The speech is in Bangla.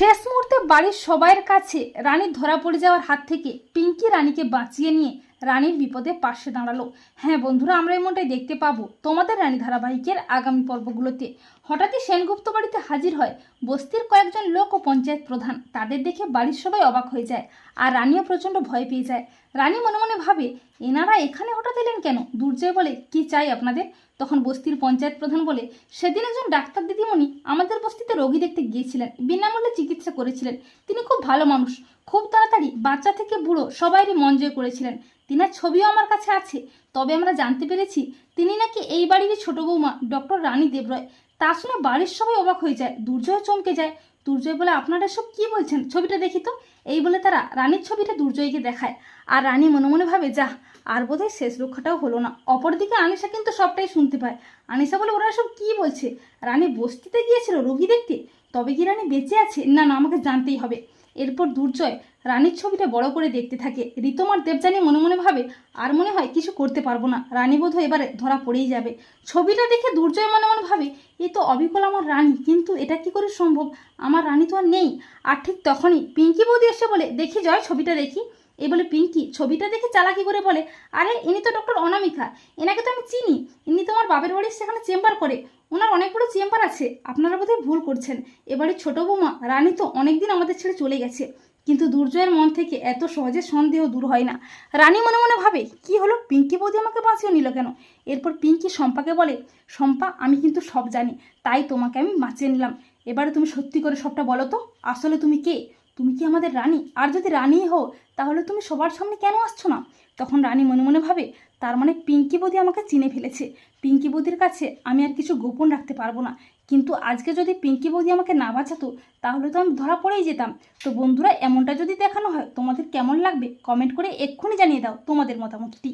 শেষ মুহূর্তে বাড়ির সবাইয়ের কাছে রানীর ধরা পড়ে যাওয়ার হাত থেকে পিঙ্কি রানীকে বাঁচিয়ে নিয়ে রানীর বিপদে পাশে দাঁড়াল। হ্যাঁ বন্ধুরা, আমরা এমনটাই দেখতে পাবো তোমাদের রানী ধারাবাহিকের আগামী পর্বগুলোতে। হঠাৎই সেনগুপ্ত বাড়িতে হাজির হয় বস্তির কয়েকজন লোক ও পঞ্চায়েত প্রধান। তাদের দেখে বাড়ির সবাই অবাক হয়ে যায় আর রানীও প্রচণ্ড ভয় পেয়ে যায়। রানী মনে মনে ভাবে, এনারা এখানে হঠাৎ এলেন কেন? দুর্জয় বলে, কি চাই আপনাদের তখন বস্তির পঞ্চায়েত প্রধান বলে, সেদিন একজন ডাক্তার দিদিমণি আমাদের বস্তিতে রোগী দেখতে গিয়েছিলেন, বিনামূল্যে চিকিৎসা করেছিলেন। তিনি খুব ভালো মানুষ। খুব তাড়াতাড়ি বাচ্চা থেকে বুড়ো সবাইরই মন জয় করেছিলেন। তিনার ছবিও আমার কাছে আছে। তবে আমরা জানতে পেরেছি, তিনি নাকি এই বাড়িরই ছোট বৌমা, ডক্টর রানী দেবরয়। তা শুনে বাড়ির সবাই অবাক হয়ে যায়। দুর্জয় চমকে যায়। দুর্জয় বলে, আপনারা সব কি বলছেন? ছবিটা দেখি তো। এই বলে তারা রানীর ছবিটা দুর্জয়কে দেখায়। আর রানী মনে মনে ভাবে, যা, আর বোধহয় শেষ রক্ষাটাও হলো না। অপরদিকে আনিশা কিন্তু সবটাই শুনতে পায়। আনিশা বলে, ওরা সব কি বলছে? রানী বস্তিতে গিয়েছিল রোগী দেখতে? তবে কি রানী বেঁচে আছে? না না, আমাকে জানতেই হবে। এরপর দুর্জয় রানীর ছবিটা বড় করে দেখতে থাকে। ঋতমার দেবযানী মনে মনে ভাবে, আর মনে হয় কিছু করতে পারব না। রানী বোধ এবারে ধরা পড়েই যাবে। ছবিটা দেখে দুর্জয় মনে মনে ভাবে, এ তো অবিকল আমার রানী, কিন্তু এটা কি করে সম্ভব? আমার রানী তো আর নেই। আর ঠিক তখনই পিঙ্কি বৌদি এসে বলে, দেখি জয়, ছবিটা দেখি। এই বলে পিঙ্কি, ছবিটা দেখে চালাকি করে বলে, আরে, ইনি তো ডক্টর অনামিকা, এনাকে তো আমি চিনি। বাপের বাড়ি সেখানে চেম্বার করে। ওনার অনেক বড় চেম্বার আছে। আপনারা বোধহয় ভুল করছেন। এবারে ছোট বৌমা, রানী তো অনেকদিন আমাদের ছেড়ে চলে গেছে। কিন্তু দুর্জয়ের মন থেকে এত সহজে সন্দেহ দূর হয় না। রানী মনে মনে ভাবে, কি হলো? পিঙ্কি বৌদি আমাকে বাঁচিয়ে নিল কেন? এরপর পিঙ্কি শম্পাকে বলে, শম্পা, আমি কিন্তু সব জানি, তাই তোমাকে আমি বাঁচিয়ে নিলাম। এবারে তুমি সত্যি করে সবটা বলো তো। আসলে তুমি কে? তুমি কি আমাদের রানী? আর যদি রানীই হও, তাহলে তুমি সবার সামনে কেন আসছো না? তখন রানী মনে মনে ভাবে, তার মানে পিঙ্কি বৌদি আমাকে চিনে ফেলেছে। পিঙ্কি বৌদির কাছে আমি আর কিছু গোপন রাখতে পারব না। কিন্তু আজকে যদি পিঙ্কি বৌদি আমাকে না বাঁচাতো, তাহলে তো আমি ধরা পড়েই যেতাম। তো বন্ধুরা, এমনটা যদি দেখানো হয়, তোমাদের কেমন লাগবে? কমেন্ট করে এক্ষুনি জানিয়ে দাও তোমাদের মতামতটি।